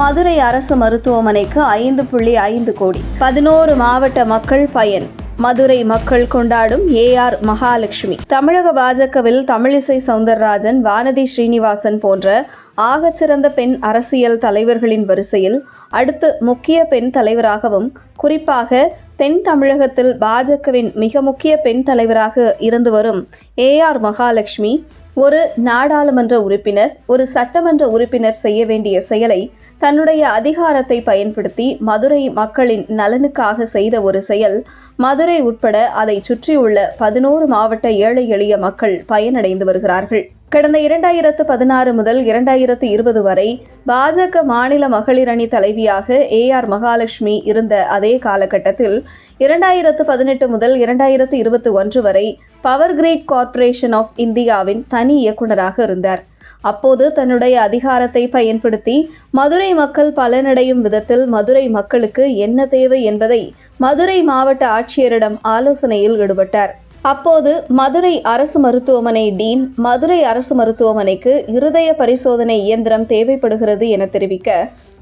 மதுரை அரசு மருத்துவமனைக்கு ஐந்து புள்ளி ஐந்து கோடி. பதினோரு மாவட்ட மக்கள் பயன். மதுரை மக்கள் கொண்டாடும் ஏஆர் மகாலட்சுமி. தமிழக பாஜகவில் தமிழிசை சவுந்தரராஜன் வானதி ஸ்ரீனிவாசன் போன்ற ஆகச்சிறந்த பெண் அரசியல் தலைவர்களின் வரிசையில் அடுத்து முக்கிய பெண் தலைவராகவும் குறிப்பாக தென் தமிழகத்தில் பாஜகவின் மிக முக்கிய பெண் தலைவராக இருந்து வரும் ஏஆர் மகாலட்சுமி ஒரு நாடாளுமன்ற உறுப்பினர் ஒரு சட்டமன்ற உறுப்பினர் செய்ய வேண்டிய செயலை தன்னுடைய அதிகாரத்தை பயன்படுத்தி மதுரை மக்களின் நலனுக்காக செய்த ஒரு செயல். மதுரை உட்பட அதை சுற்றியுள்ள பதினோரு மாவட்ட ஏழை எளிய மக்கள் பயனடைந்து வருகிறார்கள். கடந்த இரண்டாயிரத்து பதினாறு முதல் இரண்டாயிரத்து இருபது வரை பாஜக மாநில மகளிர் அணி தலைவியாக ஏ ஆர் மகாலட்சுமி இருந்த அதே காலகட்டத்தில் இரண்டாயிரத்து பதினெட்டு முதல் இரண்டாயிரத்து இருபத்தி ஒன்று வரை பவர் கிரிட் கார்ப்பரேஷன் ஆஃப் இந்தியாவின் தனி இயக்குநராக இருந்தார். அப்போது தன்னுடைய அதிகாரத்தை பயன்படுத்தி மதுரை மக்கள் பலனடையும் விதத்தில் மதுரை மக்களுக்கு என்ன தேவை என்பதை மதுரை மாவட்ட ஆட்சியரிடம் ஆலோசனையில் ஈடுபட்டார். அப்போது மதுரை அரசு மருத்துவமனை டீன் மதுரை அரசு மருத்துவமனைக்கு இருதய பரிசோதனை இயந்திரம் தேவைப்படுகிறது என தெரிவிக்க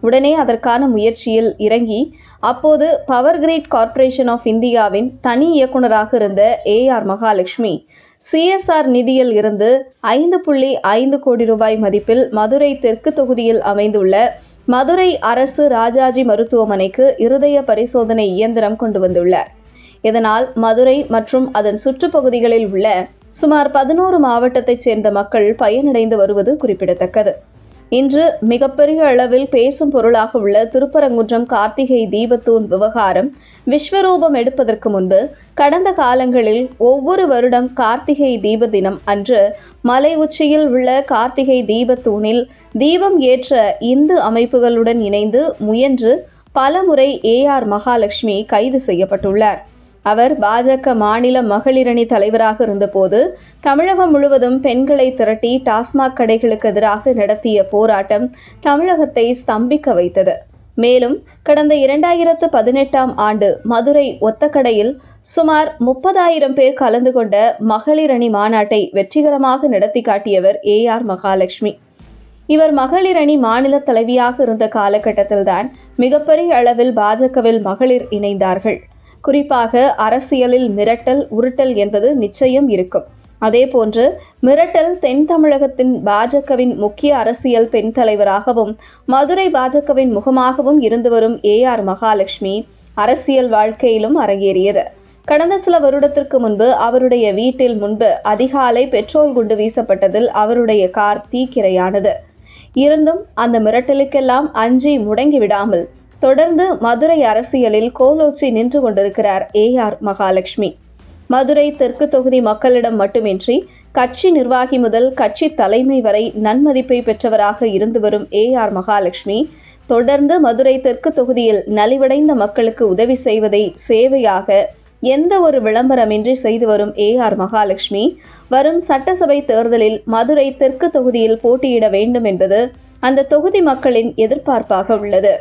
உடனே அதற்கான முயற்சியில் இறங்கி அப்போது பவர் கிரிட் கார்ப்பரேஷன் ஆஃப் இந்தியாவின் தனி இயக்குநராக இருந்த ஏ ஆர் மகாலட்சுமி சிஎஸ்ஆர் நிதியில் இருந்து ஐந்து புள்ளி ஐந்து கோடி ரூபாய் மதிப்பில் மதுரை தெற்கு தொகுதியில் அமைந்துள்ள மதுரை அரசு ராஜாஜி மருத்துவமனைக்கு இருதய பரிசோதனை இயந்திரம் கொண்டு வந்துள்ளார் இதனால் மதுரை மற்றும் அதன் சுற்றுப்பகுதிகளில் உள்ள சுமார் பதினோரு மாவட்டத்தைச் சேர்ந்த மக்கள் பயனடைந்து வருவது குறிப்பிடத்தக்கது. இன்று மிகப்பெரிய அளவில் பேசும் பொருளாக உள்ள திருப்பரங்குன்றம் கார்த்திகை தீபத்தூன் விவகாரம் விஸ்வரூபம் எடுப்பதற்கு முன்பு கடந்த காலங்களில் ஒவ்வொரு வருடம் கார்த்திகை தீப தினம் அன்று மலை உச்சியில் உள்ள கார்த்திகை தீபத்தூணில் தீபம் ஏற்ற இந்து அமைப்புகளுடன் இணைந்து முயன்று பலமுறை ஏ ஆர் மகாலட்சுமி கைது செய்யப்பட்டுள்ளார். அவர் பாஜக மாநில மகளிரணி தலைவராக இருந்தபோது தமிழகம் முழுவதும் பெண்களை திரட்டி டாஸ்மாக் கடைகளுக்கு எதிராக நடத்திய போராட்டம் தமிழகத்தை ஸ்தம்பிக்க வைத்தது. மேலும் கடந்த இரண்டாயிரத்து பதினெட்டாம் ஆண்டு மதுரை ஒத்தக்கடையில் சுமார் முப்பதாயிரம் பேர் கலந்து கொண்ட மகளிரணி மாநாட்டை வெற்றிகரமாக நடத்தி காட்டியவர் ஏ ஆர் மகாலட்சுமி. இவர் மகளிரணி மாநில தலைவியாக இருந்த காலகட்டத்தில்தான் மிகப்பெரிய அளவில் பாஜகவில் மகளிர் இணைந்தார்கள். குறிப்பாக அரசியலில் மிரட்டல் உருட்டல் என்பது நிச்சயம் இருக்கும். அதேபோன்று மிரட்டல் தென் தமிழகத்தின் பாஜகவின் முக்கிய அரசியல் பெண் தலைவராகவும் மதுரை பாஜகவின் முகமாகவும் இருந்து வரும் ஏ ஆர் மகாலட்சுமி அரசியல் வாழ்க்கையிலும் அரங்கேறியது. கடந்த சில வருடத்திற்கு முன்பு அவருடைய வீட்டில் முன்பு அதிகாலை பெட்ரோல் குண்டு வீசப்பட்டதில் அவருடைய கார் தீக்கிரையானது. இருந்தும் அந்த மிரட்டலுக்கெல்லாம் அஞ்சி முடங்கி விடாமல் தொடர்ந்து மதுரை அரசியலில் கோலோச்சி நின்று கொண்டிருக்கிறார் ஏ ஆர் மகாலட்சுமி. மதுரை தெற்கு தொகுதி மக்களிடம் மட்டுமின்றி கட்சி நிர்வாகி முதல் கட்சி தலைமை வரை நன்மதிப்பை பெற்றவராக இருந்து வரும் ஏ ஆர் மகாலட்சுமி தொடர்ந்து மதுரை தெற்கு தொகுதியில் நலிவடைந்த மக்களுக்கு உதவி செய்வதை சேவையாக எந்த ஒரு விளம்பரமின்றி செய்து வரும் ஏ ஆர் மகாலட்சுமி வரும் சட்டசபை தேர்தலில் மதுரை தெற்கு தொகுதியில் போட்டியிட வேண்டும் என்பது அந்த தொகுதி மக்களின் எதிர்பார்ப்பாக உள்ளது.